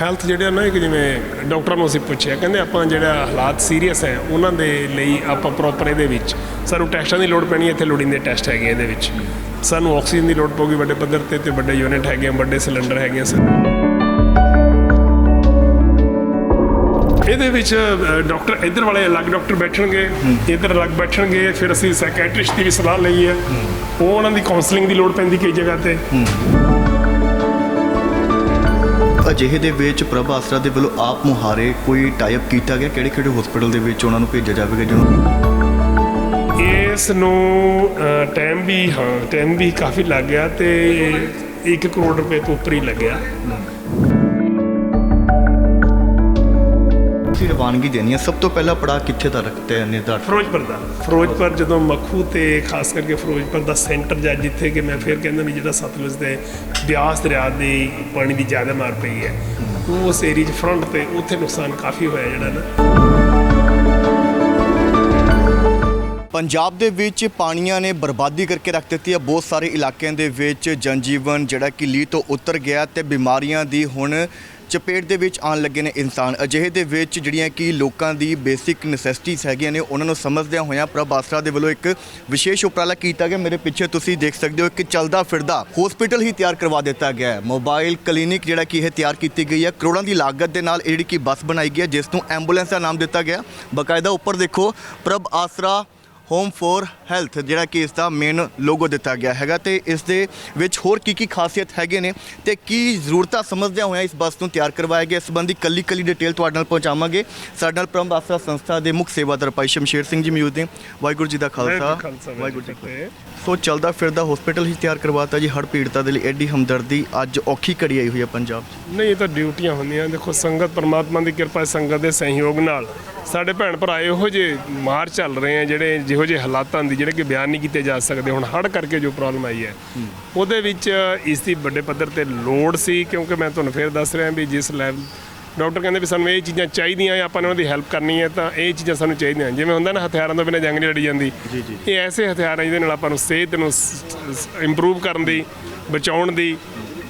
Health ਜਿਹੜਾ ਨਾ ਇੱਕ ਜਿਵੇਂ ਡਾਕਟਰਾਂ ਨੂੰ ਅਸੀਂ ਪੁੱਛਿਆ ਕਹਿੰਦੇ ਆਪਾਂ ਜਿਹੜਾ ਹਾਲਾਤ ਸੀਰੀਅਸ ਹੈ ਉਹਨਾਂ ਦੇ ਲਈ ਆਪਾਂ ਪ੍ਰੋਪਰ ਇਹਦੇ ਵਿੱਚ ਸਾਨੂੰ ਟੈਸਟਾਂ ਦੀ ਲੋੜ ਪੈਣੀ ਹੈ ਇੱਥੇ ਲੋੜੀਂਦੇ ਟੈਸਟ ਹੈਗੇ ਇਹਦੇ ਵਿੱਚ। ਸਾਨੂੰ ਆਕਸੀਜਨ ਦੀ ਲੋੜ ਪਊਗੀ ਵੱਡੇ ਪੱਧਰ ਤੇ ਤੇ ਵੱਡੇ ਯੂਨਿਟ ਹੈਗੇ ਆ, ਵੱਡੇ ਸਿਲੰਡਰ ਹੈਗੇ ਸਰ। ਇਹਦੇ ਵਿੱਚ ਡਾਕਟਰ ਇੱਧਰ ਵਾਲੇ ਅਲੱਗ ਡਾਕਟਰ ਬੈਠਣਗੇ ਇੱਧਰ ਅਲੱਗ ਬੈਠਣਗੇ ਫਿਰ ਅਸੀਂ ਸਾਈਕੈਟ੍ਰਿਸਟ ਦੀ ਵੀ ਸਲਾਹ ਲਈ ਹੈ। ਉਹ ਉਹਨਾਂ ਦੀ ਕਾਉਂਸਲਿੰਗ ਦੀ ਲੋੜ ਪੈਂਦੀ ਕਈ ਜਗ੍ਹਾ ਤੇ। ਅਜਿਹੇ ਦੇ ਵਿੱਚ ਪ੍ਰਭ ਆਸਰਾ ਦੇ ਵੱਲੋਂ ਆਪ ਮੁਹਾਰੇ ਕੋਈ ਟਾਈਪ ਕੀਤਾ ਗਿਆ? ਕਿਹੜੇ ਕਿਹੜੇ ਹਸਪੀਟਲ ਦੇ ਵਿੱਚ ਉਹਨਾਂ ਨੂੰ ਭੇਜਿਆ ਜਾਵੇਗਾ ਜਿਹਨੂੰ ਇਸ ਨੂੰ ਟਾਈਮ ਵੀ ਹਾਂ ਟਾਈਮ ਵੀ ਕਾਫੀ ਲੱਗ ਗਿਆ ਤੇ 1 ਕਰੋੜ ਰੁਪਏ ਤੋਂ ਉੱਪਰ ਹੀ ਲੱਗਿਆ। ਤੁਸੀਂ ਰਵਾਨਗੀ ਦੇਣੀ ਹੈ। ਸਭ ਤੋਂ ਪਹਿਲਾ ਪੜਾਅ ਕਿੱਥੇ ਦਾ ਰੱਖਤੇ ਨਿਰਧਾਰਤ? ਫਿਰੋਜ਼ਪੁਰ ਦਾ। ਫਿਰੋਜ਼ਪੁਰ ਜਦੋਂ ਮੱਖੂ ਤੇ ਖਾਸ ਕਰਕੇ ਫਿਰੋਜ਼ਪੁਰ ਦਾ ਸੈਂਟਰ ਜਾਂ ਜਿੱਥੇ ਕਿ ਮੈਂ ਫਿਰ ਕਹਿੰਦਾ ਵੀ ਜਿਹੜਾ ਸਤਲੁਜ ਦੇ ਬਿਆਸ ਦਰਿਆ ਦੀ ਪਾਣੀ ਦੀ ਜ਼ਿਆਦਾ ਮਾਰ ਪਈ ਹੈ ਉਸ ਏਰੀਆ 'ਚ ਫਰੰਟ ਤੇ ਉੱਥੇ ਨੁਕਸਾਨ ਕਾਫੀ ਹੋਇਆ ਜਿਹੜਾ ਨਾ। ਪੰਜਾਬ ਦੇ ਵਿੱਚ ਪਾਣੀਆਂ ਨੇ ਬਰਬਾਦੀ ਕਰਕੇ ਰੱਖ ਦਿੱਤੀ ਹੈ। ਬਹੁਤ ਸਾਰੇ ਇਲਾਕਿਆਂ ਦੇ ਵਿੱਚ ਜਨਜੀਵਨ ਜਿਹੜਾ ਕਿ ਲੀਹ ਤੋਂ ਉਤਰ ਗਿਆ ਤੇ ਬਿਮਾਰੀਆਂ ਦੀ ਹੁਣ ਚਪੇਟ ਦੇ ਵਿੱਚ ਆਉਣ ਲੱਗੇ ਨੇ ਇਨਸਾਨ। ਅਜਿਹੇ ਦੇ ਵਿੱਚ ਜਿਹੜੀਆਂ ਕਿ ਲੋਕਾਂ ਦੀ ਬੇਸਿਕ ਨੈਸੈਸਿਟੀਜ਼ ਹੈਗੀਆਂ ਨੇ, ਉਹਨਾਂ ਨੂੰ ਸਮਝਦਿਆਂ ਹੋਇਆਂ ਪ੍ਰਭ ਆਸਰਾ ਦੇ ਵੱਲੋਂ ਇੱਕ ਵਿਸ਼ੇਸ਼ ਉਪਰਾਲਾ ਕੀਤਾ ਗਿਆ। ਮੇਰੇ ਪਿੱਛੇ ਤੁਸੀਂ ਦੇਖ ਸਕਦੇ ਹੋ ਕਿ ਚੱਲਦਾ ਫਿਰਦਾ ਹਸਪੀਟਲ ਹੀ ਤਿਆਰ ਕਰਵਾ ਦਿੱਤਾ ਗਿਆ ਹੈ। ਮੋਬਾਈਲ ਕਲੀਨਿਕ ਜਿਹੜਾ ਕਿ ਇਹ ਤਿਆਰ ਕੀਤੀ ਗਈ ਹੈ, ਕਰੋੜਾਂ ਦੀ ਲਾਗਤ ਦੇ ਨਾਲ ਇਹ ਜਿਹੜੀ ਕਿ ਬੱਸ ਬਣਾਈ ਗਈ ਹੈ, ਜਿਸ ਨੂੰ ਐਂਬੂਲੈਂਸ ਦਾ ਨਾਮ ਦਿੱਤਾ ਗਿਆ। ਬਕਾਇਦਾ ਉੱਪਰ ਦੇਖੋ, ਪ੍ਰਭ ਆਸਰਾ ਹੋਮ ਫੋਰ ਹੈਲਥ ਜਿਹੜਾ ਕਿ ਇਸ ਦਾ ਮੇਨ ਲੋਗੋ ਦਿੱਤਾ ਗਿਆ ਹੈਗਾ ਤੇ ਇਸ ਦੇ ਵਿੱਚ ਹੋਰ ਕੀ ਕੀ ਖਾਸੀਅਤ ਹੈਗੇ ਨੇ ਤੇ ਕੀ ਜ਼ਰੂਰਤਾਂ ਸਮਝਦਿਆਂ ਹੋਇਆਂ ਇਸ ਬੱਸ ਨੂੰ ਤਿਆਰ ਕਰਵਾਇਆ ਗਿਆ। ਇਸ ਸੰਬੰਧੀ ਕੱਲੀ ਕੱਲੀ ਡਿਟੇਲ ਤੁਹਾਡੇ ਨਾਲ ਪਹੁੰਚਾਵਾਂਗੇ। ਸਾਡੇ ਨਾਲ ਪ੍ਰਮ ਆਸਰਾ ਸੰਸਥਾ ਦੇ ਮੁੱਖ ਸੇਵਾਦਾਰ ਭਾਈ ਸ਼ਮਸ਼ੇਰ ਸਿੰਘ ਜੀ ਮੌਜੂਦ ਨੇ। ਵਾਹਿਗੁਰੂ ਜੀ ਦਾ ਖਾਲਸਾ। ਵਾਹਿਗੁਰੂ ਜੀ ਕੀ ਸੋ ਚੱਲਦਾ ਫਿਰਦਾ ਹਸਪੀਟਲ ਹੀ ਤਿਆਰ ਕਰਵਾਤਾ ਜੀ। ਹੜ ਪੀੜਤਾਂ ਦੇ ਲਈ ਐਡੀ ਹਮਦਰਦੀ ਅੱਜ ਔਖੀ ਘੜੀ ਆਈ ਹੋਈ ਹੈ ਪੰਜਾਬ 'ਚ। ਨਹੀਂ ਇਹ ਤਾਂ ਡਿਊਟੀਆਂ ਹੁੰਦੀਆਂ। ਦੇਖੋ ਸੰਗਤ ਪਰਮਾਤਮਾ ਦੀ ਕਿਰਪਾ ਸੰਗਤ ਦੇ ਸਹਿਯੋਗ ਨਾਲ। ਸਾਡੇ ਭੈਣ ਭਰਾ ਇਹੋ ਜਿਹੇ ਮਾਰ ਚੱਲ ਰਹੇ ਆ ਜਿਹੜੇ ਜਿਹੋ ਜਿਹੇ ਹਾਲਾਤਾਂ ਦੀ ਜਿਹੜੇ ਕਿ ਬਿਆਨ ਨਹੀਂ ਕੀਤੇ ਜਾ ਸਕਦੇ। ਹੁਣ ਹੜ ਕਰਕੇ ਜੋ ਪ੍ਰੋਬਲਮ ਆਈ ਹੈ ਉਹਦੇ ਵਿੱਚ ਇਸ ਦੀ ਵੱਡੇ ਪੱਧਰ ਤੇ ਲੋੜ ਸੀ ਕਿਉਂਕਿ ਮੈਂ ਤੁਹਾਨੂੰ ਫੇਰ ਦੱਸ ਰਿਹਾ ਵੀ ਜਿਸ ਲੈਵਲ ਡਾਕਟਰ ਕਹਿੰਦੇ ਵੀ ਸਾਨੂੰ ਇਹ ਚੀਜ਼ਾਂ ਚਾਹੀਦੀਆਂ ਆ ਆਪਾਂ ਨੇ ਉਹਨਾਂ ਦੀ ਹੈਲਪ ਕਰਨੀ ਹੈ ਤਾਂ ਇਹ ਚੀਜ਼ਾਂ ਸਾਨੂੰ ਚਾਹੀਦੀਆਂ। ਜਿਵੇਂ ਹੁੰਦਾ ਨਾ ਹਥਿਆਰਾਂ ਤੋਂ ਬਿਨਾਂ ਜੰਗ ਨਹੀਂ ਲੜੀ ਜਾਂਦੀ। ਜੀ, ਜੀ। ਇਹ ਐਸੇ ਹਥਿਆਰ ਆ ਜਿਹਦੇ ਨਾਲ ਆਪਾਂ ਨੂੰ ਸਿਹਤ ਨੂੰ ਇੰਪਰੂਵ ਕਰਨ ਦੀ ਬਚਾਉਣ ਦੀ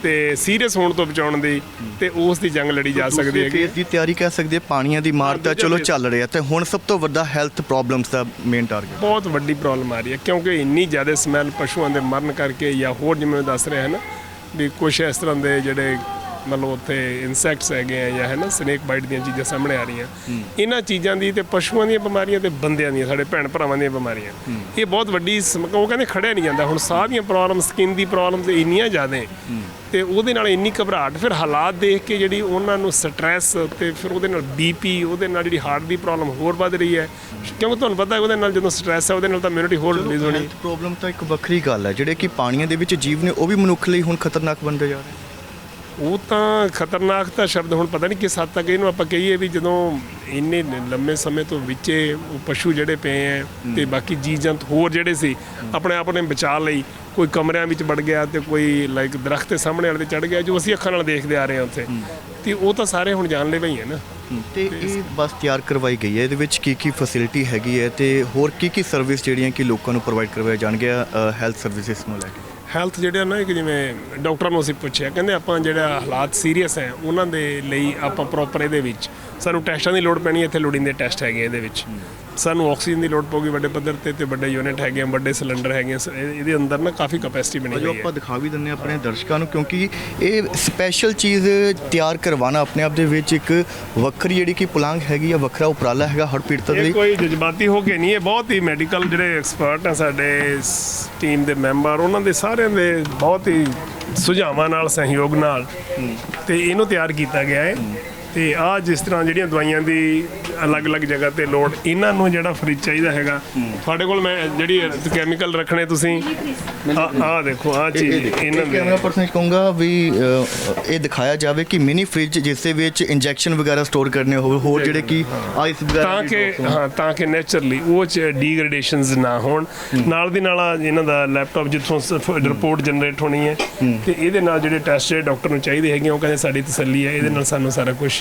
ਤੇ ਸੀਰੀਅਸ ਹੋਣ ਤੋਂ ਬਚਾਉਣ ਦੀ ਤੇ ਉਸ ਦੀ ਜੰਗ ਲੜੀ ਜਾ ਸਕਦੀ ਹੈ ਫੇਸ ਦੀ ਤਿਆਰੀ ਕਹਿ ਸਕਦੇ ਹਾਂ, ਪਾਣੀਆਂ ਦੀ ਮਾਰ ਤਾਂ ਚਲੋ ਚੱਲ ਰਹੀ। ਤੇ ਹੁਣ ਸਭ ਤੋਂ ਵੱਡਾ ਹੈਲਥ ਪ੍ਰੋਬਲਮਸ ਦਾ ਮੇਨ ਟਾਰਗੇਟ ਬਹੁਤ ਵੱਡੀ ਪ੍ਰੋਬਲਮ ਆ ਰਹੀ ਹੈ ਕਿਉਂਕਿ ਇੰਨੀ ਜ਼ਿਆਦਾ ਸਮੈਲ ਪਸ਼ੂਆਂ ਦੇ ਮਰਨ ਕਰਕੇ ਜਾਂ ਹੋਰ ਜਿਵੇਂ ਮੈਂ ਦੱਸ ਰਿਹਾ ਹਾਂ ਨਾ ਵੀ ਕੁਝ ਇਸ ਤਰ੍ਹਾਂ ਦੇ ਜਿਹੜੇ ਮਤਲਬ ਉੱਥੇ ਇਨਸੈਕਟਸ ਹੈਗੇ ਆ ਜਾਂ ਹੈ ਨਾ ਸਨੇਕ ਬਾਈਟ ਦੀਆਂ ਚੀਜ਼ਾਂ ਸਾਹਮਣੇ ਆ ਰਹੀਆਂ। ਇਹਨਾਂ ਚੀਜ਼ਾਂ ਦੀ ਤੇ ਪਸ਼ੂਆਂ ਦੀਆਂ ਬਿਮਾਰੀਆਂ ਤੇ ਬੰਦਿਆਂ ਦੀਆਂ ਸਾਡੇ ਭੈਣ ਭਰਾਵਾਂ ਦੀਆਂ ਬਿਮਾਰੀਆਂ। ਇਹ ਬਹੁਤ ਵੱਡੀ ਉਹ ਕਹਿੰਦੇ ਖੜਿਆ ਨਹੀਂ ਜਾਂਦਾ। ਹੁਣ ਸਾਹ ਦੀਆਂ ਪ੍ਰੋਬਲਮ ਸਕਿਨ ਦੀ ਪ੍ਰੋਬਲਮ ਤੇ ਇੰਨੀਆਂ ਜ਼ਿਆਦਾ। ਤੇ ਉਹਦੇ ਨਾਲ ਇੰਨੀ ਘਬਰਾਹਟ ਫਿਰ ਹਾਲਾਤ ਦੇਖ ਕੇ ਜਿਹੜੀ ਉਹਨਾਂ ਨੂੰ ਸਟ੍ਰੈਸ ਤੇ ਫਿਰ ਉਹਦੇ ਨਾਲ ਬੀਪੀ ਉਹਦੇ ਨਾਲ ਜਿਹੜੀ ਹਾਰਟ ਦੀ ਪ੍ਰੋਬਲਮ ਹੋਰ ਵੱਧ ਰਹੀ ਹੈ। ਕਿਉਂਕਿ ਤੁਹਾਨੂੰ ਪਤਾ ਹੈ ਉਹਦੇ ਨਾਲ ਜਦੋਂ ਸਟ੍ਰੈਸ ਹੈ ਉਹਦੇ ਨਾਲ ਤਾਂ ਇਮਿਊਨਿਟੀ ਹੋਰ ਰਿਲੀਜ਼ ਹੋਣੀ। ਪ੍ਰੋਬਲਮ ਤਾਂ ਇੱਕ ਵੱਖਰੀ ਗੱਲ ਹੈ। ਜਿਹੜੇ ਕਿ ਪਾਣੀਆਂ ਦੇ ਵਿੱਚ ਜੀਵ ਨੇ ਉਹ ਵੀ ਮਨੁੱਖ ਲਈ ਹੁਣ ਖਤਰਨਾਕ ਬਣਦੇ ਜਾ ਰਹੇ ਉਹ ਤਾਂ ਖਤਰਨਾਕ ਤਾਂ ਸ਼ਬਦ ਹੁਣ ਪਤਾ ਨਹੀਂ ਕਿਸ ਹੱਦ ਤੱਕ ਇਹਨੂੰ ਆਪਾਂ ਕਹੀਏ ਵੀ ਜਦੋਂ ਇੰਨੇ ਲੰਮੇ ਸਮੇਂ ਤੋਂ ਵਿੱਚੇ ਉਹ ਪਸ਼ੂ ਜਿਹੜੇ ਪਏ ਐ ਤੇ ਬਾਕੀ ਜੀਵ ਜੰਤ ਹੋਰ ਜਿਹੜੇ ਸੀ ਆਪਣੇ ਆਪ ਨੇ ਬਚਾ ਲਈ ਕੋਈ ਕਮਰਿਆਂ ਵਿੱਚ ਵੜ ਗਿਆ ਤੇ ਕੋਈ ਲਾਈਕ ਦਰਖਤ ਦੇ ਸਾਹਮਣੇ ਵਾਲੇ ਤੇ ਚੜ ਗਿਆ ਜੋ ਅਸੀਂ ਅੱਖਾਂ ਨਾਲ ਦੇਖਦੇ ਆ ਰਹੇ ਹਾਂ ਉੱਥੇ। ਤੇ ਉਹ ਤਾਂ ਸਾਰੇ ਹੁਣ ਜਾਣਲੇਵਾ ਹੀ ਹੈ ਨਾ। ਤੇ ਇਹ ਬੱਸ ਤਿਆਰ ਕਰਵਾਈ ਗਈ ਹੈ ਇਹਦੇ ਵਿੱਚ ਕੀ ਕੀ ਫੈਸਿਲਿਟੀ ਹੈਗੀ ਹੈ ਤੇ ਹੋਰ ਕੀ ਕੀ ਸਰਵਿਸ ਜਿਹੜੀਆਂ ਕਿ ਲੋਕਾਂ ਨੂੰ ਪ੍ਰੋਵਾਈਡ ਕਰਵਾਇਆ ਜਾਣਗੀਆਂ ਹੈਲਥ ਸਰਵਿਸਿਜ਼ ਨੂੰ ਲੈ ਕੇ? ਹੈਲਥ ਜਿਹੜੇ ਆ ਨਾ, ਇੱਕ ਜਿਵੇਂ ਡਾਕਟਰਾਂ ਨੂੰ ਅਸੀਂ ਪੁੱਛਿਆ, ਕਹਿੰਦੇ ਆਪਾਂ ਜਿਹੜਾ ਹਾਲਾਤ ਸੀਰੀਅਸ ਹੈ, ਉਹਨਾਂ ਦੇ ਲਈ ਆਪਾਂ ਪ੍ਰੋਪਰ ਇਹਦੇ ਵਿੱਚ ਸਾਨੂੰ ਟੈਸਟਾਂ ਦੀ ਲੋੜ ਪੈਣੀ ਇੱਥੇ ਲੋੜੀਂਦੇ ਟੈਸਟ ਹੈਗੇ ਇਹਦੇ ਵਿੱਚ। ਸਾਨੂੰ ਆਕਸੀਜਨ ਦੀ ਲੋੜ ਪਊਗੀ ਵੱਡੇ ਪੱਧਰ ਤੇ ਤੇ ਵੱਡੇ ਯੂਨਿਟ ਹੈਗੇ ਆ ਵੱਡੇ ਸਿਲੰਡਰ ਹੈਗੇ ਆ ਇਹਦੇ ਅੰਦਰ ਨਾ ਕਾਫੀ ਕਪੈਸਿਟੀ ਬਣੀ ਹੋਈ ਹੈ। ਆਪਾਂ ਦਿਖਾ ਵੀ ਦਿੰਨੇ ਆਪਣੇ ਦਰਸ਼ਕਾਂ ਨੂੰ ਕਿਉਂਕਿ ਇਹ ਸਪੈਸ਼ਲ ਚੀਜ਼ ਤਿਆਰ ਕਰਵਾਉਣਾ ਆਪਣੇ ਆਪ ਦੇ ਵਿੱਚ ਇੱਕ ਵੱਖਰੀ ਜਿਹੜੀ ਕਿ ਪੁਲਾਂਗ ਹੈਗੀ ਆ ਵੱਖਰਾ ਉਪਰਾਲਾ ਹੈਗਾ ਹਰ ਪੀੜਤਾਂ ਦੇ ਲਈ। ਕੋਈ ਜਜ਼ਬਾਤੀ ਹੋ ਕੇ ਨਹੀਂ ਇਹ ਬਹੁਤ ਹੀ ਮੈਡੀਕਲ ਜਿਹੜੇ ਐਕਸਪਰਟ ਆ ਸਾਡੇ ਟੀਮ ਦੇ ਮੈਂਬਰ ਉਹਨਾਂ ਦੇ ਸਾਰਿਆਂ ਦੇ ਬਹੁਤ ਹੀ ਸੁਝਾਵਾਂ ਨਾਲ ਸਹਿਯੋਗ ਨਾਲ ਤੇ ਇਹਨੂੰ ਤਿਆਰ ਕੀਤਾ ਗਿਆ ਹੈ। ਤੇ ਆ ਜਿਸ ਤਰ੍ਹਾਂ ਜਿਹੜੀਆਂ ਦਵਾਈਆਂ ਦੀ ਅਲੱਗ-ਅਲੱਗ ਜਗ੍ਹਾ ਤੇ ਲੋਡ ਇਹਨਾਂ ਨੂੰ ਜਿਹੜਾ ਫ੍ਰਿਜ ਚਾਹੀਦਾ ਹੈਗਾ ਤੁਹਾਡੇ ਕੋਲ ਮੈਂ ਜਿਹੜੀ ਕੈਮੀਕਲ ਰੱਖਣੇ ਤੁਸੀਂ ਆ ਦੇਖੋ ਆ ਚੀਜ਼ ਇਹਨਾਂ ਦੇ। ਕੈਮਰਾ ਪਰਸਨ ਕਹੂੰਗਾ ਵੀ ਇਹ ਦਿਖਾਇਆ ਜਾਵੇ ਕਿ ਮਿਨੀ ਫ੍ਰਿਜ ਜਿਸ ਦੇ ਵਿੱਚ ਇੰਜੈਕਸ਼ਨ ਵਗੈਰਾ ਸਟੋਰ ਕਰਨੇ ਹੋਵੇ ਹੋਰ ਜਿਹੜੇ ਕਿ ਆਈਸ ਵਗੈਰਾ ਤਾਂ ਕਿ। ਹਾਂ ਤਾਂ ਕਿ ਨੇਚਰਲੀ ਉਹ ਚ ਡੀਗ੍ਰੇਡੇਸ਼ਨਸ ਨਾ ਹੋਣ। ਨਾਲ ਦੀ ਨਾਲ ਇਹਨਾਂ ਦਾ ਲੈਪਟਾਪ ਜਿੱਥੋਂ ਰਿਪੋਰਟ ਜਨਰੇਟ ਹੋਣੀ ਹੈ। ਤੇ ਇਹਦੇ ਨਾਲ ਜਿਹੜੇ ਟੈਸਟ ਡਾਕਟਰ ਨੂੰ ਚਾਹੀਦੇ ਹੈਗੇ ਉਹ ਕਹਿੰਦੇ ਸਾਡੀ ਤਸੱਲੀ ਹੈ ਇਹਦੇ ਨਾਲ ਸਾਨੂੰ ਸਾਰਾ ਕੁਝ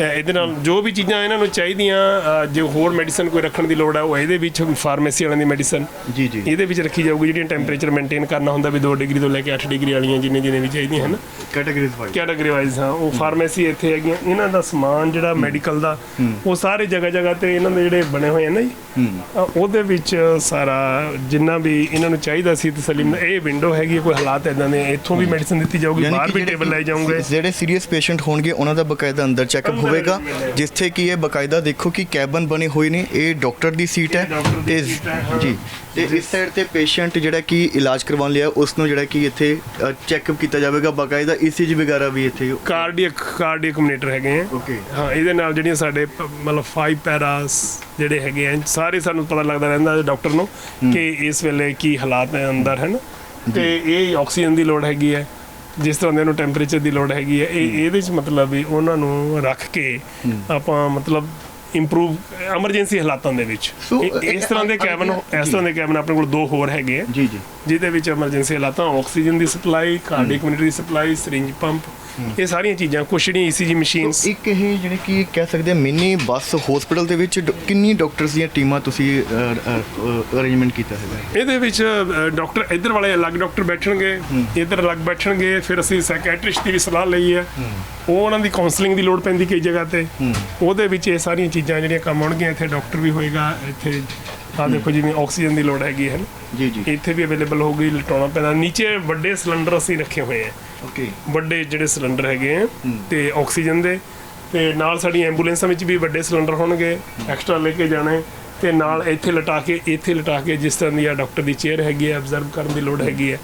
ਇਹਦੇ ਨਾਲ ਜੋ ਵੀ ਚੀਜ਼ਾਂ ਇਹਨਾਂ ਨੂੰ ਚਾਹੀਦੀਆਂ ਜੇ ਹੋਰ ਮੈਡੀਸਨ ਕੋਈ ਰੱਖਣ ਦੀ ਲੋੜ ਹੈ ਉਹ ਇਹਦੇ ਵਿੱਚ ਫਾਰਮੇਸੀ ਵਾਲਿਆਂ ਦੀ ਮੈਡੀਸਨ ਜੀ ਜੀ। ਇਹਦੇ ਵਿੱਚ ਰੱਖੀ ਜਾਊਗੀ ਜਿਹੜੀਆਂ ਟੈਂਪਰੇਚਰ ਮੇਨਟੇਨ ਕਰਨਾ ਹੁੰਦਾ ਵੀ 2 ਡਿਗਰੀ ਤੋਂ ਲੈ ਕੇ 8 ਡਿਗਰੀ ਵਾਲੀਆਂ ਜਿੰਨੇ ਜਿੰਨੇ ਵੀ ਚਾਹੀਦੀਆਂ ਹਨ। Categories wise. ਕੈਟਾਗਰੀ ਵਾਈਜ਼ ਹਾਂ ਉਹ ਫਾਰਮੇਸੀ ਇੱਥੇ ਹੈਗੀਆਂ। ਇਹਨਾਂ ਦਾ ਸਮਾਨ ਜਿਹੜਾ ਮੈਡੀਕਲ ਦਾ ਉਹ ਸਾਰੇ ਜਗ੍ਹਾ ਜਗ੍ਹਾ ਤੇ ਇਹਨਾਂ ਦੇ ਜਿਹੜੇ ਬਣੇ ਹੋਏ ਨਾ ਜੀ। ਉਹਦੇ ਵਿੱਚ ਸਾਰਾ ਜਿੰਨਾ ਵੀ ਇਹਨਾਂ ਨੂੰ ਚਾਹੀਦਾ ਸੀ ਤਸਲੀ ਇਹ ਵਿੰਡੋ ਹੈਗੀ ਕੋਈ ਹਾਲਾਤ ਇਦਾਂ ਦੇ ਇੱਥੋਂ ਵੀ ਮੈਡੀਸਨ ਦਿੱਤੀ ਜਾਊਗੀ ਬਾਹਰ ਵੀ ਟੇਬਲ ਲੈ ਜਾਓਗੇ ਜਿਹੜੇ ਸੀਰੀਅਸ ਪੇਸ਼ੈਂਟ ਹੋਣਗੇ ਉਹਨਾਂ ਦਾ ਬਕਾਇਦਾ ਅੰਦਰ ਚੈੱਕਅਪ ਹੋਵੇਗਾ। ਜਿੱਥੇ ਕਿ ਇਹ ਬਕਾਇਦਾ ਦੇਖੋ ਕਿ ਕੈਬਨ ਬਣੇ ਹੋਏ ਨੇ ਇਹ ਡਾਕਟਰ ਦੀ ਸੀਟ ਹੈ ਤੇ। ਜੀ ਤੇ ਇਸ ਸਾਈਡ ਤੇ ਪੇਸ਼ੈਂਟ ਜਿਹੜਾ ਕਿ ਇਲਾਜ ਕਰਵਾਉਣ ਲਿਆ ਉਸ ਨੂੰ ਜਿਹੜਾ ਕਿ ਇੱਥੇ ਚੈੱਕਅਪ ਕੀਤਾ ਜਾਵੇਗਾ ਬਕਾਇਦਾ ਈਸੀਜੀ ਵਗੈਰਾ ਵੀ ਇੱਥੇ ਕਾਰਡੀਅਕ ਕਾਰਡੀਅਕ ਮੋਨੀਟਰ ਹੈਗੇ ਆ। ਓਕੇ ਹਾਂ ਇਹਦੇ ਨਾਲ ਜਿਹੜੀਆਂ ਸਾਡੇ ਮਤਲਬ 5 ਪੈਰਾਸ ਜਿਹੜੇ ਹੈਗੇ ਆ ਸਾਰੇ ਸਾਨੂੰ ਪਤਾ ਲੱਗਦਾ ਰਹਿੰਦਾ ਡਾਕਟਰ ਨੂੰ ਕਿ ਇਸ ਵੇਲੇ ਕੀ ਹਾਲਾਤ ਹੈ ਅੰਦਰ ਹਨ ਤੇ ਇਹ ਆਕਸੀਜਨ ਦੀ ਲੋੜ ਹੈਗੀ ਹੈ। ਜਿਸ ਤਰ੍ਹਾਂ ਦੇ ਨੂੰ ਟੈਂਪਰੇਚਰ ਦੀ ਲੋੜ ਹੈਗੀ ਹੈ ਇਹ ਇਹਦੇ ਚ ਮਤਲਬ ਵੀ ਉਹਨਾਂ ਨੂੰ ਰੱਖ ਕੇ ਆਪਾਂ ਮਤਲਬ ਇੰਪਰੂਵ ਐਮਰਜੈਂਸੀ ਹਾਲਾਤਾਂ ਦੇ ਵਿੱਚ। ਇਸ ਤਰ੍ਹਾਂ ਦੇ ਕੈਬਨ ਇਸ ਤਰ੍ਹਾਂ ਦੇ ਕੈਬਨ ਆਪਣੇ ਕੋਲ ਦੋ ਹੋਰ ਹੈਗੇ ਆ। ਜੀ ਜੀ। ਜਿਹਦੇ ਵਿੱਚ ਐਮਰਜੈਂਸੀ ਹਾਲਾਤਾਂ ਆਕਸੀਜਨ ਦੀ ਸਪਲਾਈ ਕਾਰਡੀਅਕ ਮੋਨੀਟਰ ਦੀ ਸਪਲਾਈ ਸਰਿੰਜ ਪੰਪ ਇਹ ਸਾਰੀਆਂ ਚੀਜ਼ਾਂ ਕੁਛ ਜਿਹੜੀਆਂ ਈਸੀਜੀ ਮਸ਼ੀਨਸ। ਇੱਕ ਇਹ ਜਿਹੜੇ ਕਿ ਕਹਿ ਸਕਦੇ ਮਿੰਨੀ ਬੱਸ ਹਸਪੀਟਲ ਦੇ ਵਿੱਚ ਡ- ਕਿੰਨੀ ਡਾਕਟਰਸ ਦੀਆਂ ਟੀਮਾਂ ਤੁਸੀਂ ਅਰੇਂਜਮੈਂਟ ਕੀਤਾ ਹੈਗਾ? ਇਹਦੇ ਵਿੱਚ ਅ, ਡਾਕਟਰ ਇੱਧਰ ਵਾਲੇ ਅਲੱਗ ਡਾਕਟਰ ਬੈਠਣਗੇ ਇੱਧਰ ਅਲੱਗ ਬੈਠਣਗੇ ਫਿਰ ਅਸੀਂ ਸਾਈਕੈਟ੍ਰਿਸਟ ਦੀ ਵੀ ਸਲਾਹ ਲਈ ਹੈ। ਉਹ ਉਹਨਾਂ ਦੀ ਕਾਉਂਸਲਿੰਗ ਦੀ ਲੋੜ ਪੈਂਦੀ ਕਈ ਜਗ੍ਹਾ ਤੇ। ਉਹਦੇ ਵਿੱਚ ਇਹ ਸਾਰੀਆਂ ਚੀਜ਼ਾਂ ਜਿਹੜੀਆਂ ਕੰਮ ਆਉਣਗੀਆਂ ਇੱਥੇ ਡਾਕਟਰ ਵੀ ਹੋਏਗਾ ਇੱਥੇ ਆ ਦੇਖੋ ਜਿਵੇਂ ਆਕਸੀਜਨ ਦੀ ਲੋੜ ਹੈਗੀ ਹੈ ਜੀ ਜੀ। ਇੱਥੇ ਵੀ ਅਵੇਲੇਬਲ ਹੋਊਗੀ ਲਟਾਉਣਾ ਪੈਂਦਾ ਨੀਚੇ ਵੱਡੇ ਸਿਲੰਡਰ ਅਸੀਂ ਰੱਖੇ ਹੋਏ ਆ। ਓਕੇ ਵੱਡੇ ਜਿਹੜੇ ਸਿਲੰਡਰ ਹੈਗੇ ਆ ਤੇ ਆਕਸੀਜਨ ਦੇ। ਤੇ ਨਾਲ ਸਾਡੀ ਐਂਬੂਲੈਂਸਾਂ ਵਿੱਚ ਵੀ ਵੱਡੇ ਸਿਲੰਡਰ ਹੋਣਗੇ। ਐਕਸਟਰਾ ਲੈ ਕੇ ਜਾਣੇ। ਤੇ ਨਾਲ ਇੱਥੇ ਲਟਾ ਕੇ ਇੱਥੇ ਲਟਾ ਕੇ ਜਿਸ ਤਰ੍ਹਾਂ ਦੀ ਆ ਡਾਕਟਰ ਦੀ ਚੇਅਰ ਹੈਗੀ ਹੈ ਅਬਜ਼ਰਵ ਕਰਨ ਦੀ ਲੋੜ ਹੈਗੀ ਹੈ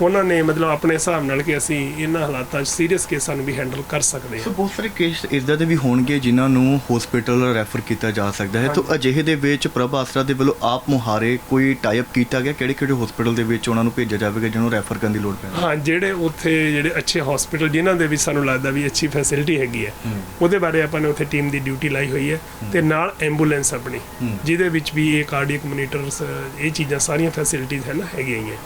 ਉਹਨਾਂ ਨੇ ਮਤਲਬ ਆਪਣੇ ਹਿਸਾਬ ਨਾਲ ਕਿ ਅਸੀਂ ਇਹਨਾਂ ਹਾਲਾਤਾਂ 'ਚ ਸੀਰੀਅਸ ਕੇਸਾਂ ਨੂੰ ਵੀ ਹੈਂਡਲ ਕਰ ਸਕਦੇ ਸੋ ਹਾਂ ਬਹੁਤ ਸਾਰੇ ਕੇਸ ਇਦਾਂ ਦੇ ਵੀ ਹੋਣਗੇ ਜਿਨ੍ਹਾਂ ਨੂੰ ਹਸਪੀਟਲ ਰੈਫਰ ਕੀਤਾ ਜਾ ਸਕਦਾ ਹੈ। ਤਾਂ ਅਜਿਹੇ ਦੇ ਵਿੱਚ ਪ੍ਰਭ ਆਸਰਾ ਦੇ ਵੱਲੋਂ ਆਪ ਮੁਹਾਰੇ ਕੋਈ ਟਾਈਪ ਕੀਤਾ ਗਿਆ? ਕਿਹੜੇ ਕਿਹੜੇ ਹਸਪੀਟਲ ਦੇ ਵਿੱਚ ਉਹਨਾਂ ਨੂੰ ਭੇਜਿਆ ਜਾਵੇਗਾ ਜਿਹਨੂੰ ਰੈਫਰ ਕਰਨ ਦੀ ਲੋੜ ਪੈਂਦੀ ਹਾਂ? ਜਿਹੜੇ ਉੱਥੇ ਜਿਹੜੇ ਅੱਛੇ ਹਸਪੀਟਲ ਜਿਨ੍ਹਾਂ ਦੇ ਵਿੱਚ ਸਾਨੂੰ ਲੱਗਦਾ ਵੀ ਅੱਛੀ ਫੈਸਿਲਿਟੀ ਹੈਗੀ ਹੈ ਉਹਦੇ ਬਾਰੇ ਆਪਾਂ ਨੇ ਉੱਥੇ ਟੀਮ ਦੀ ਡਿਊਟੀ ਲਾਈ ਹੋਈ ਹੈ ਤੇ ਨਾਲ ਐਂਬੂਲੈਂਸ ਆਪਣੀ ਜਿਹਦੇ ਵਿੱਚ ਵੀ ਇਹ ਕਾਰਡੀਅਕ ਮੋਨੀਟਰਸ ਇਹ ਚੀਜ਼ਾਂ ਸਾਰੀਆਂ ਫੈਸਿਲਿਟੀਆਂ ਹਨ ਹੈਗੀਆਂ ਹੀ ਹੈ।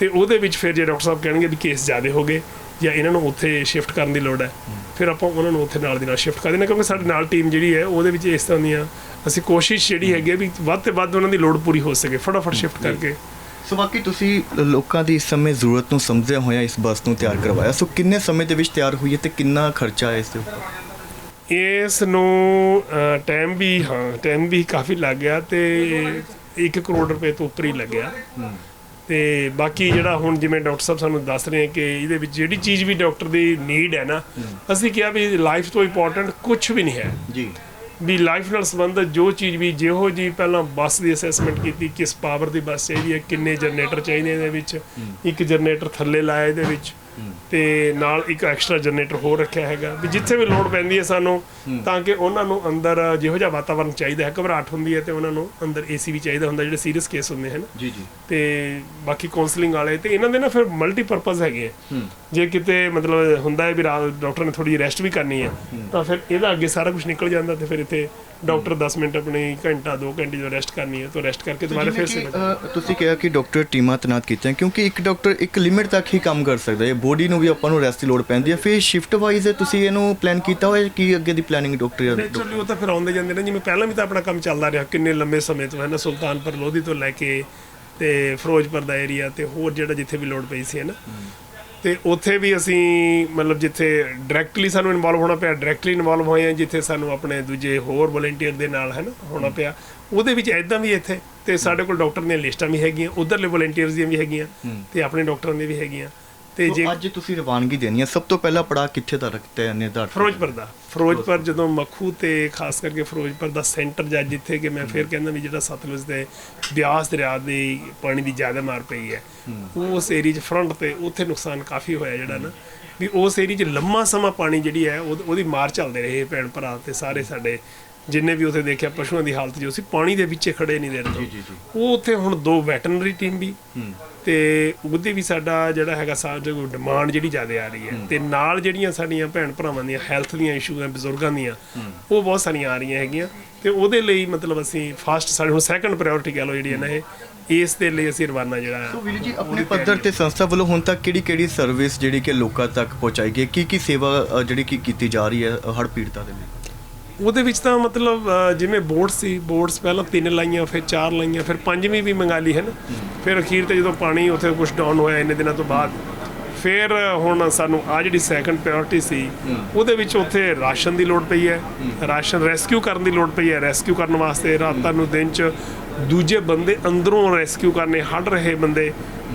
ਤੇ ਉਹਦੇ ਵਿੱਚ ਫਿਰ ਜੇ ਡਾਕਟਰ ਸਾਹਿਬ ਕਹਿਣਗੇ ਵੀ ਕੇਸ ਜ਼ਿਆਦੇ ਹੋ ਗਏ ਜਾਂ ਇਹਨਾਂ ਨੂੰ ਉੱਥੇ ਸ਼ਿਫਟ ਕਰਨ ਦੀ ਲੋੜ ਹੈ ਫਿਰ ਆਪਾਂ ਉਹਨਾਂ ਨੂੰ ਉੱਥੇ ਨਾਲ ਦੀ ਨਾਲ ਸ਼ਿਫਟ ਕਰ ਦੇਣਾ ਕਿਉਂਕਿ ਸਾਡੇ ਨਾਲ ਟੀਮ ਜਿਹੜੀ ਹੈ ਉਹਦੇ ਵਿੱਚ ਇਸ ਤਰ੍ਹਾਂ ਦੀਆਂ ਅਸੀਂ ਕੋਸ਼ਿਸ਼ ਜਿਹੜੀ ਹੈਗੀ ਹੈ ਵੀ ਵੱਧ ਤੇ ਵੱਧ ਉਹਨਾਂ ਦੀ ਲੋੜ ਪੂਰੀ ਹੋ ਸਕੇ ਫਟਾਫਟ ਸ਼ਿਫਟ ਕਰਕੇ। ਸੋ ਬਾਕੀ ਤੁਸੀਂ ਲੋਕਾਂ ਦੀ ਇਸ ਸਮੇਂ ਜ਼ਰੂਰਤ ਨੂੰ ਸਮਝਦਿਆਂ ਹੋਇਆ ਇਸ ਬੱਸ ਨੂੰ ਤਿਆਰ ਕਰਵਾਇਆ। ਸੋ ਕਿੰਨੇ ਸਮੇਂ ਦੇ ਵਿੱਚ ਤਿਆਰ ਹੋਈ ਹੈ ਤੇ ਕਿੰਨਾ ਖਰਚਾ ਹੈ ਇਸ ਦੇ ਉੱਪਰ? ਇਸ ਨੂੰ ਟਾਈਮ ਵੀ ਹਾਂ ਟਾਈਮ ਵੀ ਕਾਫੀ ਲੱਗ ਗਿਆ ਤੇ 1 ਕਰੋੜ ਰੁਪਏ ਤੋਂ ਉੱਪਰ ਹੀ ਲੱਗਿਆ। ਤੇ ਬਾਕੀ ਜਿਹੜਾ ਹੁਣ ਜਿਵੇਂ ਡਾਕਟਰ ਸਾਹਿਬ ਸਾਨੂੰ ਦੱਸ ਰਹੇ ਕਿ ਇਹਦੇ ਵਿੱਚ ਜਿਹੜੀ ਚੀਜ਼ ਵੀ ਡਾਕਟਰ ਦੀ ਨੀਡ ਹੈ ਨਾ ਅਸੀਂ ਕਿਹਾ ਵੀ ਲਾਈਫ ਤੋਂ ਇੰਪੋਰਟੈਂਟ ਕੁਝ ਵੀ ਨਹੀਂ ਹੈ। ਜੀ। ਵੀ ਲਾਈਫ ਨਾਲ ਸੰਬੰਧਿਤ ਜੋ ਚੀਜ਼ ਵੀ ਜਿਹੋ ਜੀ ਪਹਿਲਾਂ ਬੱਸ ਦੀ ਅਸੈਸਮੈਂਟ ਕੀਤੀ ਕਿਸ ਪਾਵਰ ਦੀ ਬੱਸ ਚਾਹੀਦੀ ਹੈ ਕਿੰਨੇ ਜਨਰੇਟਰ ਚਾਹੀਦੇ ਇਹਦੇ ਵਿੱਚ ਇੱਕ ਜਨਰੇਟਰ ਥੱਲੇ ਲਾਇਆ ਇਹਦੇ ਵਿੱਚ। ਤੇ ਨਾਲ ਇੱਕ ਐਕਸਟਰਾ ਜਨਰੇਟਰ ਹੋਰ ਰੱਖਿਆ ਹੈਗਾ। ਵੀ ਜਿੱਥੇ ਵੀ ਲੋਡ ਪੈਂਦੀ ਹੈ ਸਾਨੂੰ ਤਾਂ ਕਿ ਉਹਨਾਂ ਨੂੰ ਅੰਦਰ ਜਿਹੋ ਜਿਹਾ ਵਾਤਾਵਰਣ ਚਾਹੀਦਾ ਹੈ ਘਬਰਾਹਟ ਹੁੰਦੀ ਹੈ ਤੇ ਉਹਨਾਂ ਨੂੰ ਅੰਦਰ ਏਸੀ ਵੀ ਚਾਹੀਦਾ ਹੁੰਦਾ ਜਿਹੜੇ ਸੀਰੀਅਸ ਕੇਸ ਹੁੰਦੇ ਹਨ। ਜੀ ਜੀ। ਤੇ ਬਾਕੀ ਕਾਉਂਸਲਿੰਗ ਵਾਲੇ ਤੇ ਇਹਨਾਂ ਦੇ ਨਾ ਫਿਰ ਮਲਟੀਪਰਪਸ ਹੈਗੇ ਆ ਜੇ ਕਿਤੇ ਮਤਲਬ ਹੁੰਦਾ ਹੈ ਵੀ ਡਾਕਟਰ ਨੇ ਥੋੜੀ ਰੈਸਟ ਵੀ ਕਰਨੀ ਹੈ ਤਾਂ ਫਿਰ ਇਹਦਾ ਅੱਗੇ ਸਾਰਾ ਕੁਝ ਨਿਕਲ ਜਾਂਦਾ ਤੇ ਫਿਰ ਇੱਥੇ ਡਾਕਟਰ 10 ਮਿੰਟ ਆਪਣੀ ਘੰਟਾ 2 ਘੰਟੇ ਜੋ ਰੈਸਟ ਕਰਨੀ ਹੈ ਤਾਂ ਰੈਸਟ ਕਰਕੇ ਦੁਬਾਰਾ ਫਿਰ ਜਿਵੇਂ ਸੇ ਕਿ, ਅ, ਤੁਸੀਂ ਕਿਹਾ ਕਿ ਡਾਕਟਰ ਟੀਮਾਂ ਤੈਨਾਤ ਕੀਤੀਆਂ ਕਿਉਂਕਿ ਇੱਕ ਡਾਕਟਰ ਇੱਕ ਲਿਮਿਟ ਤੱਕ ਹੀ ਕੰਮ ਕਰ ਸਕਦਾ ਹੈ। ਬੋਡੀ ਨੂੰ ਵੀ ਆਪਾਂ ਨੂੰ ਰੈਸਟ ਦੀ ਲੋੜ ਪੈਂਦੀ ਹੈ। ਫਿਰ ਸ਼ਿਫਟ ਵਾਈਜ਼ ਤੁਸੀਂ ਇਹਨੂੰ ਪਲਾਨ ਕੀਤਾ ਹੋਇਆ ਕੀ ਅੱਗੇ ਦੀ ਪਲੈਨਿੰਗ ਡਾਕਟਰ ਨੇਚਰਲੀ ਉਹ ਤਾਂ ਫਿਰ ਆਉਂਦੇ ਜਾਂਦੇ ਨੇ। ਜਿਵੇਂ ਪਹਿਲਾਂ ਵੀ ਤਾਂ ਆਪਣਾ ਕੰਮ ਚੱਲਦਾ ਰਿਹਾ ਕਿੰਨੇ ਲੰਮੇ ਸਮੇਂ ਤੋਂ ਹੈ ਨਾ ਸੁਲਤਾਨਪੁਰ ਲੋਧੀ ਤੋਂ ਲੈ ਕੇ ਤੇ ਫਿਰੋਜ਼ਪੁਰ ਦਾ ਏਰੀਆ ਤੇ ਹੋਰ ਜਿਹੜਾ ਜਿੱਥੇ ਵੀ ਲੋੜ ਪਈ ਸੀ ਹੈ ਨਾ। ਤੇ ਉੱਥੇ ਵੀ ਅਸੀਂ ਮਤਲਬ ਜਿੱਥੇ ਡਾਇਰੈਕਟਲੀ ਸਾਨੂੰ ਇਨਵੋਲਵ ਹੋਣਾ ਪਿਆ ਡਾਇਰੈਕਟਲੀ ਇਨਵੋਲਵ ਹੋਏ ਆ ਜਿੱਥੇ ਸਾਨੂੰ ਆਪਣੇ ਦੂਜੇ ਹੋਰ ਵਲੰਟੀਅਰ ਦੇ ਨਾਲ ਹੈ ਨਾ ਹੋਣਾ ਪਿਆ। ਉਹਦੇ ਵਿੱਚ ਐਦਾਂ ਵੀ ਇੱਥੇ ਤੇ ਸਾਡੇ ਕੋਲ ਡਾਕਟਰ ਦੀਆਂ ਲਿਸਟਾਂ ਵੀ ਹੈਗੀਆਂ ਉਧਰਲੇ ਵਲੰਟੀਅਰਸ ਦੀਆਂ ਵੀ ਹੈਗੀਆਂ ਤੇ ਆਪਣੇ ਡਾਕਟਰਾਂ ਦੀਆਂ ਵੀ ਹੈਗੀਆਂ। ਤੇ ਜੇ ਅੱਜ ਤੁਸੀਂ ਰਵਾਨਗੀ ਦੇਣੀ ਹੈ ਸਭ ਤੋਂ ਪਹਿਲਾ ਪੜਾ ਕਿੱਥੇ ਦਾ ਰੱਖਤੇ ਹੈ ਨਿਰਧਾਰਤ ਫਿਰੋਜ਼ਪੁਰ ਦਾ। ਫਿਰੋਜ਼ਪੁਰ ਜਦੋਂ ਮੱਖੂ ਤੇ ਖਾਸ ਕਰਕੇ ਫਿਰੋਜ਼ਪੁਰ ਦਾ ਸੈਂਟਰ ਜਾਂ ਜਿੱਥੇ ਕਿ ਮੈਂ ਫਿਰ ਕਹਿੰਦਾ ਵੀ ਜਿਹੜਾ ਸਤਲੁਜ ਦੇ ਬਿਆਸ ਦਰਿਆ ਦੀ ਪਾਣੀ ਦੀ ਜ਼ਿਆਦਾ ਮਾਰ ਪਈ ਹੈ ਉਸ ਏਰੀਆ 'ਚ ਫਰੰਟ ਤੇ ਉੱਥੇ ਨੁਕਸਾਨ ਕਾਫੀ ਹੋਇਆ ਜਿਹੜਾ ਨਾ ਵੀ ਉਸ ਏਰੀਆ 'ਚ ਲੰਮਾ ਸਮਾਂ ਪਾਣੀ ਜਿਹੜੀ ਹੈ ਉਹ- ਉਹਦੀ ਮਾਰ ਚੱਲਦੇ ਰਹੇ ਭੈਣ ਭਰਾ ਤੇ ਸਾਰੇ ਸਾਡੇ ਜਿੰਨੇ ਵੀ ਉੱਥੇ ਦੇਖਿਆ ਪਸ਼ੂਆਂ ਦੀ ਹਾਲਤ ਜੋ ਸੀ ਪਾਣੀ ਦੇ ਵਿੱਚ ਖੜੇ ਨਹੀਂ ਦੇਰ ਤੋਂ ਉਹ ਉੱਥੇ ਹੁਣ ਦੋ ਵੈਟਰਨਰੀ ਟੀਮ ਵੀ ਤੇ ਉਹਦੇ ਵੀ ਸਾਡਾ ਜਿਹੜਾ ਹੈਗਾ ਸਾਡੇ ਕੋਲ ਡਿਮਾਂਡ ਜਿਹੜੀ ਜ਼ਿਆਦਾ ਆ ਰਹੀ ਹੈ। ਤੇ ਨਾਲ ਜਿਹੜੀਆਂ ਸਾਡੀਆਂ ਭੈਣ ਭਰਾਵਾਂ ਦੀਆਂ ਹੈਲਥ ਦੀਆਂ ਇਸ਼ੂ ਹੈ ਬਜ਼ੁਰਗਾਂ ਦੀਆਂ ਉਹ ਬਹੁਤ ਸਾਰੀਆਂ ਆ ਰਹੀਆਂ ਹੈਗੀਆਂ। ਤੇ ਉਹਦੇ ਲਈ ਮਤਲਬ ਅਸੀਂ ਫਸਟ ਸਾਡੇ ਹੁਣ ਸੈਕੰਡ ਪ੍ਰਾਇੋਰਟੀ ਕਹ ਲਓ ਜਿਹੜੀ ਹੈ ਨਾ ਇਹ ਇਸ ਦੇ ਲਈ ਅਸੀਂ ਰਵਾਨਾ ਜਿਹੜਾ ਸੋ ਵੀਰ ਜੀ ਆਪਣੇ ਪੱਧਰ ਤੇ ਸੰਸਥਾ ਵੱਲੋਂ ਹੁਣ ਤੱਕ ਕਿਹੜੀ ਕਿਹੜੀ ਸਰਵਿਸ ਜਿਹੜੀ ਕਿ ਲੋਕਾਂ ਤੱਕ ਪਹੁੰਚਾਈ ਗਈ ਹੈ? ਕੀ ਕੀ ਸੇਵਾ ਜਿਹੜੀ ਕਿ ਕੀਤੀ ਜਾ ਰਹੀ ਹੈ ਹੜ ਪੀੜਤਾਂ ਦੇ ਲਈ? ਉਹਦੇ ਵਿੱਚ ਤਾਂ ਮਤਲਬ ਜਿਵੇਂ ਬੋਟ ਸੀ, ਬੋਰਡਸ ਪਹਿਲਾਂ ਤਿੰਨ ਲਾਈਆਂ, ਫਿਰ ਚਾਰ ਲਾਈਆਂ, ਫਿਰ ਪੰਜਵੀਂ ਵੀ ਮੰਗਾ ਲਈ ਹੈ ਨਾ। ਫਿਰ ਅਖੀਰ ਤੇ ਜਦੋਂ ਪਾਣੀ ਉੱਥੇ ਕੁਝ ਡਾਊਨ ਹੋਇਆ ਇੰਨੇ ਦਿਨਾਂ ਤੋਂ ਬਾਅਦ, ਫਿਰ ਹੁਣ ਸਾਨੂੰ ਆ ਜਿਹੜੀ ਸੈਕੰਡ ਪ੍ਰਾਇੋਰਟੀ ਸੀ, ਉਹਦੇ ਵਿੱਚ ਉੱਥੇ ਰਾਸ਼ਨ ਦੀ ਲੋੜ ਪਈ ਹੈ। ਰਾਸ਼ਨ ਰੈਸਕਿਊ ਕਰਨ ਦੀ ਲੋੜ ਪਈ ਹੈ। ਰੈਸਕਿਊ ਕਰਨ ਵਾਸਤੇ ਰਾਤਾਂ ਨੂੰ ਦਿਨ ਚ ਦੂਜੇ ਬੰਦੇ ਅੰਦਰੋਂ ਰੈਸਕਿਊ ਕਰਨੇ, ਹਟ ਰਹੇ ਬੰਦੇ।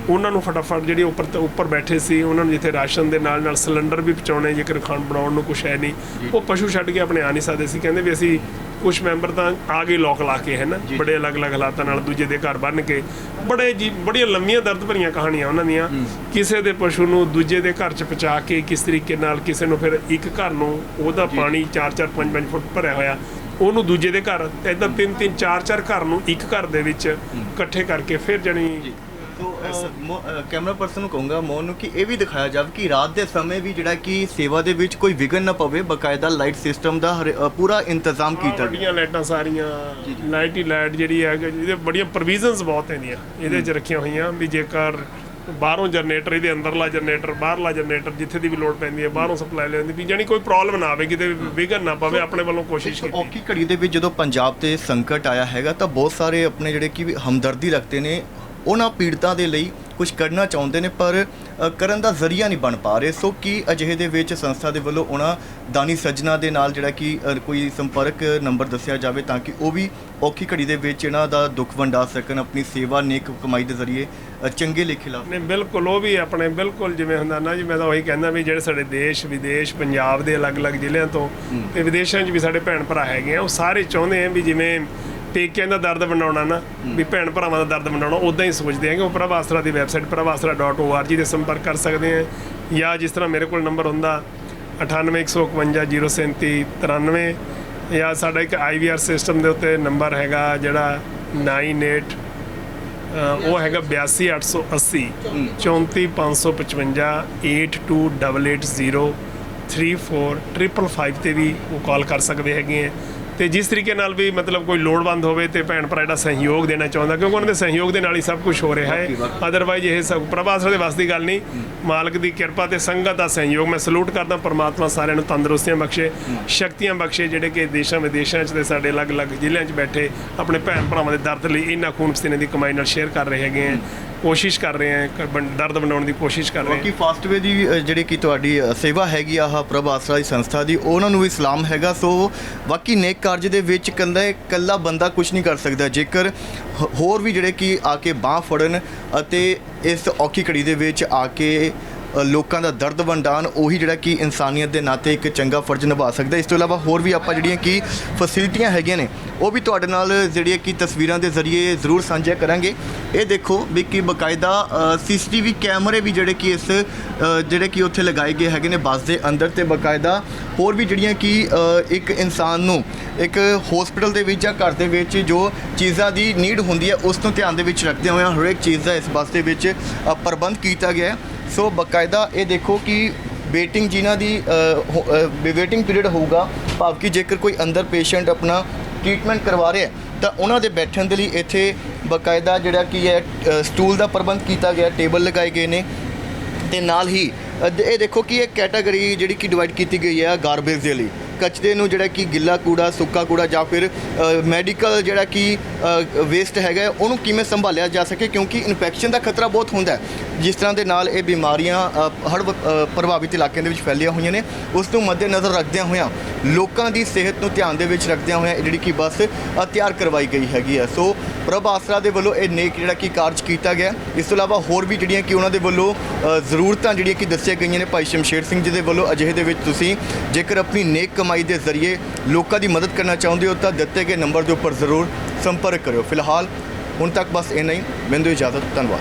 ਉਹਨਾਂ ਨੂੰ ਫਟਾਫਟ ਜਿਹੜੀ ਉੱਪਰ ਉੱਪਰ ਬੈਠੇ ਸੀ ਉਹਨਾਂ ਨੂੰ ਜਿੱਥੇ ਰਾਸ਼ਨ ਦੇ ਨਾਲ ਨਾਲ ਸਿਲੰਡਰ ਵੀ ਪਹੁੰਚਾਉਣੇ ਜੇਕਰ ਖਾਣ ਬਣਾਉਣ ਨੂੰ ਕੁਝ ਹੈ ਨਹੀਂ। ਉਹ ਪਸ਼ੂ ਛੱਡ ਕੇ ਆਪਣੇ ਆ ਨਹੀਂ ਸਕਦੇ ਸੀ। ਕਹਿੰਦੇ ਵੀ ਅਸੀਂ ਕੁਝ ਮੈਂਬਰ ਤਾਂ ਆ ਗਏ ਲੋਕ ਲਾ ਕੇ ਹੈ ਨਾ? ਬੜੇ ਅਲੱਗ-ਅਲੱਗ ਹਾਲਾਤਾਂ ਨਾਲ ਦੂਜੇ ਦੇ ਘਰ ਬੰਨ ਕੇ। ਬੜੇ ਜੀ ਬੜੀਆਂ ਲੰਮੀਆਂ ਦਰਦ ਭਰੀਆਂ ਕਹਾਣੀਆਂ ਉਹਨਾਂ ਦੀਆਂ। ਕਿਸੇ ਦੇ ਪਸ਼ੂ ਨੂੰ ਦੂਜੇ ਦੇ ਘਰ ਚ ਪਹੁੰਚਾ ਕੇ ਕਿਸ ਤਰੀਕੇ ਨਾਲ ਕਿਸੇ ਨੂੰ ਫਿਰ ਇੱਕ ਘਰ ਨੂੰ ਉਹਦਾ ਪਾਣੀ 4-4 5-5 ਫੁੱਟ ਭਰਿਆ ਹੋਇਆ ਉਹਨੂੰ ਦੂਜੇ ਦੇ ਘਰ ਇਦਾਂ ਤਿੰਨ ਤਿੰਨ ਚਾਰ ਚਾਰ ਘਰ ਨੂੰ ਇੱਕ ਘਰ ਦੇ ਵਿੱਚ ਇਕੱਠੇ ਕਰਕੇ ਫਿਰ ਜਣੀ ਤੋ ਕੈਮਰਾ ਪਰਸਨ ਨੂੰ ਕਹੂੰਗਾ ਮੋਹਨ ਨੂੰ ਕਿ ਇਹ ਵੀ ਦਿਖਾਇਆ ਜਾਵੇ ਕਿ ਰਾਤ ਦੇ ਸਮੇਂ ਵੀ ਜਿਹੜਾ ਕਿ ਸੇਵਾ ਦੇ ਵਿੱਚ ਕੋਈ ਵਿਘਨ ਨਾ ਪਵੇ ਬਕਾਇਦਾ ਲਾਈਟ ਸਿਸਟਮ ਦਾ ਪੂਰਾ ਇੰਤਜ਼ਾਮ ਕੀਤਾ ਗਿਆ। ਲਾਈਟਾਂ ਸਾਰੀਆਂ ਲਾਈਟ ਹੀ ਲਾਈਟ ਜਿਹੜੀ ਹੈ ਇਹਦੇ ਬੜੀਆਂ ਪ੍ਰੋਵੀਜ਼ਨਸ ਬਹੁਤ ਇਹਦੀਆਂ ਇਹਦੇ 'ਚ ਰੱਖੀਆਂ ਹੋਈਆਂ ਵੀ ਜੇਕਰ ਬਾਹਰੋਂ ਜਨਰੇਟਰ ਇਹਦੇ ਅੰਦਰਲਾ ਜਨਰੇਟਰ ਬਾਹਰਲਾ ਜਨਰੇਟਰ ਜਿੱਥੇ ਦੀ ਵੀ ਲੋਡ ਪੈਂਦੀ ਹੈ ਬਾਹਰੋਂ ਸਪਲਾਈ ਲੈਂਦੀ ਵੀ ਜਾਨੀ ਕੋਈ ਪ੍ਰੋਬਲਮ ਨਾ ਆਵੇ ਕਿਤੇ ਵਿਘਨ ਨਾ ਪਵੇ ਆਪਣੇ ਵੱਲੋਂ ਕੋਸ਼ਿਸ਼ ਕੀਤੀ। ਔਖੀ ਘੜੀ ਦੇ ਵਿੱਚ ਜਦੋਂ ਪੰਜਾਬ ਤੇ ਸੰਕਟ ਆਇਆ ਹੈਗਾ ਤਾਂ ਬਹੁਤ ਸਾਰੇ ਆਪਣੇ ਜਿਹੜੇ ਕਿ ਹਮਦਰਦੀ ਰੱਖਦੇ ਨੇ ਉਹਨਾਂ ਪੀੜਤਾਂ ਦੇ ਲਈ ਕੁਝ ਕਰਨਾ ਚਾਹੁੰਦੇ ਨੇ ਪਰ ਕਰਨ ਦਾ ਜ਼ਰੀਆ ਨਹੀਂ ਬਣ ਪਾ ਰਹੇ। ਸੋ ਕੀ ਅਜਿਹੇ ਦੇ ਵਿੱਚ ਸੰਸਥਾ ਦੇ ਵੱਲੋਂ ਉਹਨਾਂ ਦਾਨੀ ਸੱਜਣਾ ਦੇ ਨਾਲ ਜਿਹੜਾ ਕਿ ਕੋਈ ਸੰਪਰਕ ਨੰਬਰ ਦੱਸਿਆ ਜਾਵੇ ਤਾਂ ਕਿ ਉਹ ਵੀ ਔਖੀ ਘੜੀ ਦੇ ਵਿੱਚ ਇਹਨਾਂ ਦਾ ਦੁੱਖ ਵੰਡਾ ਸਕਣ ਆਪਣੀ ਸੇਵਾ ਨੇਕ ਕਮਾਈ ਦੇ ਜ਼ਰੀਏ ਚੰਗੇ ਲੇਖੇ ਲਾ ਨੇ ਬਿਲਕੁਲ ਉਹ ਵੀ ਆਪਣੇ ਬਿਲਕੁਲ ਜਿਵੇਂ ਹੁੰਦਾ ਨਾ ਜੀ ਮੈਂ ਤਾਂ ਉਹੀ ਕਹਿੰਦਾ ਵੀ ਜਿਹੜੇ ਸਾਡੇ ਦੇਸ਼ ਵਿਦੇਸ਼ ਪੰਜਾਬ ਦੇ ਅਲੱਗ-ਅਲੱਗ ਜ਼ਿਲ੍ਹਿਆਂ ਤੋਂ ਤੇ ਵਿਦੇਸ਼ਾਂ 'ਚ ਵੀ ਸਾਡੇ ਭੈਣ ਭਰਾ ਹੈਗੇ ਆ ਉਹ ਸਾਰੇ ਚਾਹੁੰਦੇ ਆ ਵੀ ਜਿਵੇਂ ਪੇਕਿਆਂ ਦਾ ਦਰਦ ਵੰਡਾਉਣਾ ਨਾ ਵੀ ਭੈਣ ਭਰਾਵਾਂ ਦਾ ਦਰਦ ਵੰਡਾਉਣਾ ਉਦਾਂ ਹੀ ਸੋਚਦੇ ਆ ਉਹ ਪ੍ਰਭਾਸਰਾ ਦੀ ਵੈਬਸਾਈਟ ਪ੍ਰਭਾਸਰਾ.org ਤੇ ਸੰਪਰਕ ਕਰ ਸਕਦੇ ਆ ਜਾਂ ਜਿਸ ਤਰ੍ਹਾਂ ਮੇਰੇ ਕੋਲ ਨੰਬਰ ਹੁੰਦਾ 9815050793 ਜਾਂ ਸਾਡਾ ਇੱਕ IVR ਸਿਸਟਮ ਦੇ ਉੱਤੇ ਨੰਬਰ ਹੈਗਾ ਜਿਹੜਾ 98 ਅ, ਉਹ ਹੈਗਾ 82880 34555 82880 34555 ਤੇ ਵੀ ਉਹ ਕਾਲ ਕਰ ਸਕਦੇ ਹੈਗੇ ਆ ਤੇ ਜਿਸ ਤਰੀਕੇ ਨਾਲ ਵੀ ਮਤਲਬ ਕੋਈ ਲੋੜਵੰਦ ਹੋਵੇ ਤੇ ਭੈਣ ਭਰਾ ਜਿਹੜਾ ਸਹਿਯੋਗ ਦੇਣਾ ਚਾਹੁੰਦਾ ਕਿਉਂਕਿ ਉਹਨਾਂ ਦੇ ਸਹਿਯੋਗ ਦੇ ਨਾਲ ਹੀ ਸਭ ਕੁਝ ਹੋ ਰਿਹਾ ਹੈ। ਅਦਰਵਾਈਜ਼ ਇਹ ਸਭ ਪ੍ਰਭਾਸਰ ਦੇ ਵੱਸ ਦੀ ਗੱਲ ਨਹੀਂ। ਮਾਲਕ ਦੀ ਕਿਰਪਾ ਤੇ ਸੰਗਤ ਦਾ ਸਹਿਯੋਗ ਮੈਂ ਸਲੂਟ ਕਰਦਾ ਪਰਮਾਤਮਾ ਸਾਰਿਆਂ ਨੂੰ ਤੰਦਰੁਸਤੀਆਂ ਬਖਸ਼ੇ ਸ਼ਕਤੀਆਂ ਬਖਸ਼ੇ ਜਿਹੜੇ ਕਿ ਦੇਸ਼ਾਂ ਵਿਦੇਸ਼ਾਂ 'ਚ ਤੇ ਸਾਡੇ ਅਲੱਗ-ਅਲੱਗ ਜ਼ਿਲ੍ਹਿਆਂ 'ਚ ਬੈਠੇ ਆਪਣੇ ਭੈਣ ਭਰਾਵਾਂ ਦੇ ਦਰਦ ਲਈ ਇਹਨਾਂ ਖੂਨ ਪਸੀਨੇ ਦੀ ਕਮਾਈ ਨਾਲ ਸ਼ੇਅਰ ਕਰ ਰਹੇ ਹੈਗੇ ਆ। ਕੋਸ਼ਿਸ਼ ਕਰ ਰਹੇ ਬੰ- ਦਰਦ ਵੰਡਾਉਣ ਦੀ ਕੋਸ਼ਿਸ਼ ਕਰ ਰਹੇ ਬਾਕੀ ਆ ਫਾਸਟਵੇ ਦੀ ਜਿਹੜੀ ਕਿ ਤੁਹਾਡੀ ਸੇਵਾ ਹੈਗੀ ਆਹ ਪ੍ਰਭ ਆਸਰਾ ਦੀ ਸੰਸਥਾ ਦੀ ਉਹਨਾਂ ਨੂੰ ਵੀ ਸਲਾਮ ਹੈਗਾ। ਸੋ ਬਾਕੀ ਨੇਕ ਕਾਰਜ ਦੇ ਵਿੱਚ ਕੱਲਾ ਕੱਲਾ ਬੰਦਾ ਕੁਝ ਨਹੀਂ ਕਰ ਸਕਦਾ। ਜੇਕਰ ਹ- ਹੋਰ ਵੀ ਜਿਹੜੇ ਕਿ ਆ ਕੇ ਬਾਹ ਫੜਨ ਅਤੇ ਇਸ ਔਖੀ ਘੜੀ ਦੇ ਵਿੱਚ ਆ ਕੇ ਲੋਕਾਂ ਦਾ ਦਰਦ ਵੰਡਾਨ ਉਹੀ ਜਿਹੜਾ ਕਿ ਇਨਸਾਨੀਅਤ ਦੇ ਨਾਤੇ ਇੱਕ ਚੰਗਾ ਫਰਜ਼ ਨਿਭਾ ਸਕਦਾ ਇਸ ਤੋਂ ਇਲਾਵਾ ਹੋਰ ਵੀ ਆਪਾਂ ਜਿਹੜੀਆਂ ਕਿ ਫੈਸਿਲਿਟੀਆਂ ਹੈਗੀਆਂ ਨੇ, ਉਹ ਵੀ ਤੁਹਾਡੇ ਨਾਲ ਜਿਹੜੀਆਂ ਕਿ ਤਸਵੀਰਾਂ ਦੇ ਜ਼ਰੀਏ ਜ਼ਰੂਰ ਸਾਂਝਾ ਕਰਾਂਗੇ। ਇਹ ਦੇਖੋ ਵੀ ਕਿ ਬਕਾਇਦਾ ਸੀਸੀਟੀਵੀ ਕੈਮਰੇ ਵੀ ਜਿਹੜੇ ਕਿ ਇਸ ਜਿਹੜੇ ਕਿ ਉੱਥੇ ਲਗਾਏ ਗਏ ਹੈਗੇ ਨੇ ਬੱਸ ਦੇ ਅੰਦਰ ਤੇ ਬਕਾਇਦਾ ਹੋਰ ਵੀ ਜਿਹੜੀਆਂ ਕਿ ਇੱਕ ਇਨਸਾਨ ਨੂੰ ਇੱਕ ਹਸਪੀਟਲ ਦੇ ਵਿੱਚ ਜਾਂ ਘਰ ਦੇ ਵਿੱਚ ਜੋ ਚੀਜ਼ਾਂ ਦੀ ਨੀਡ ਹੁੰਦੀ ਹੈ, ਉਸ ਨੂੰ ਧਿਆਨ ਦੇ ਵਿੱਚ ਰੱਖਦੇ ਹੋਏ ਹਰੇਕ ਚੀਜ਼ ਦਾ ਇਸ ਬੱਸ ਦੇ ਵਿੱਚ ਪ੍ਰਬੰਧ ਕੀਤਾ ਗਿਆ ਹੈ। ਸੋ ਬਕਾਇਦਾ ਇਹ ਦੇਖੋ ਕਿ ਵੇਟਿੰਗ ਜਿਨ੍ਹਾਂ ਦੀ ਵੇਟਿੰਗ ਪੀਰੀਅਡ ਹੋਊਗਾ, ਭਾਵ ਕਿ ਜੇਕਰ ਕੋਈ ਅੰਦਰ ਪੇਸ਼ੈਂਟ ਆਪਣਾ ਟ੍ਰੀਟਮੈਂਟ ਕਰਵਾ ਰਿਹਾ ਤਾਂ ਉਹਨਾਂ ਦੇ ਬੈਠਣ ਦੇ ਲਈ ਇੱਥੇ ਬਕਾਇਦਾ ਜਿਹੜਾ ਕੀ ਹੈ ਸਟੂਲ ਦਾ ਪ੍ਰਬੰਧ ਕੀਤਾ ਗਿਆ, ਟੇਬਲ ਲਗਾਏ ਗਏ ਨੇ, ਤੇ ਨਾਲ ਹੀ ਇਹ ਦੇਖੋ ਕਿ ਇਹ ਕੈਟਾਗਰੀ ਜਿਹੜੀ ਕਿ ਡਿਵਾਈਡ ਕੀਤੀ ਗਈ ਹੈ ਗਾਰਬੇਜ ਦੇ ਲਈ ਕਚਰੇ ਨੂੰ ਜਿਹੜਾ ਕਿ ਗਿੱਲਾ ਕੂੜਾ, ਸੁੱਕਾ ਕੂੜਾ ਜਾਂ ਫਿਰ ਮੈਡੀਕਲ ਜਿਹੜਾ ਕਿ ਵੇਸਟ ਹੈਗਾ ਉਹਨੂੰ ਕਿਵੇਂ ਸੰਭਾਲਿਆ ਜਾ ਸਕੇ ਕਿਉਂਕਿ ਇਨਫੈਕਸ਼ਨ ਦਾ ਖਤਰਾ ਬਹੁਤ ਹੁੰਦਾ ਜਿਸ ਤਰ੍ਹਾਂ ਦੇ ਨਾਲ ਇਹ ਬਿਮਾਰੀਆਂ ਹੜ ਪ੍ਰਭਾਵਿਤ ਇਲਾਕਿਆਂ ਦੇ ਵਿੱਚ ਫੈਲੀਆਂ ਹੋਈਆਂ ਨੇ, ਉਸ ਨੂੰ ਮੱਦੇਨਜ਼ਰ ਰੱਖਦਿਆਂ ਹੋਇਆਂ, ਲੋਕਾਂ ਦੀ ਸਿਹਤ ਨੂੰ ਧਿਆਨ ਦੇ ਵਿੱਚ ਰੱਖਦਿਆਂ ਹੋਇਆਂ ਇਹ ਜਿਹੜੀ ਕਿ ਬੱਸ ਤਿਆਰ ਕਰਵਾਈ ਗਈ ਹੈਗੀ ਹੈ। ਸੋ ਪ੍ਰਭ ਆਸਰਾ ਦੇ ਵੱਲੋਂ ਇਹ ਨੇਕ ਜਿਹੜਾ ਕਿ ਕਾਰਜ ਕੀਤਾ ਗਿਆ। ਇਸ ਤੋਂ ਇਲਾਵਾ ਹੋਰ ਵੀ ਜਿਹੜੀਆਂ ਕਿ ਉਹਨਾਂ ਦੇ ਵੱਲੋਂ ਜ਼ਰੂਰਤਾਂ ਜਿਹੜੀਆਂ ਕਿ ਦੱਸੀਆਂ ਗਈਆਂ ਨੇ ਭਾਈ ਸ਼ਮਸ਼ੇਰ ਸਿੰਘ ਜੀ ਦੇ ਵੱਲੋਂ, ਅਜਿਹੇ ਦੇ ਵਿੱਚ ਤੁਸੀਂ ਜੇਕਰ ਆਪਣੀ ਨੇਕ ਕਮਾਈ ਦੇ ਜ਼ਰੀਏ ਲੋਕਾਂ ਦੀ ਮਦਦ ਕਰਨਾ ਚਾਹੁੰਦੇ ਹੋ ਤਾਂ ਦਿੱਤੇ ਗਏ ਨੰਬਰ ਦੇ ਉੱਪਰ ਜ਼ਰੂਰ ਸੰਪਰਕ ਕਰਿਓ। ਫਿਲਹਾਲ ਹੁਣ ਤੱਕ ਬਸ ਇੰਨਾ ਹੀ। ਮੈਨੂੰ ਇਜਾਜ਼ਤ, ਧੰਨਵਾਦ।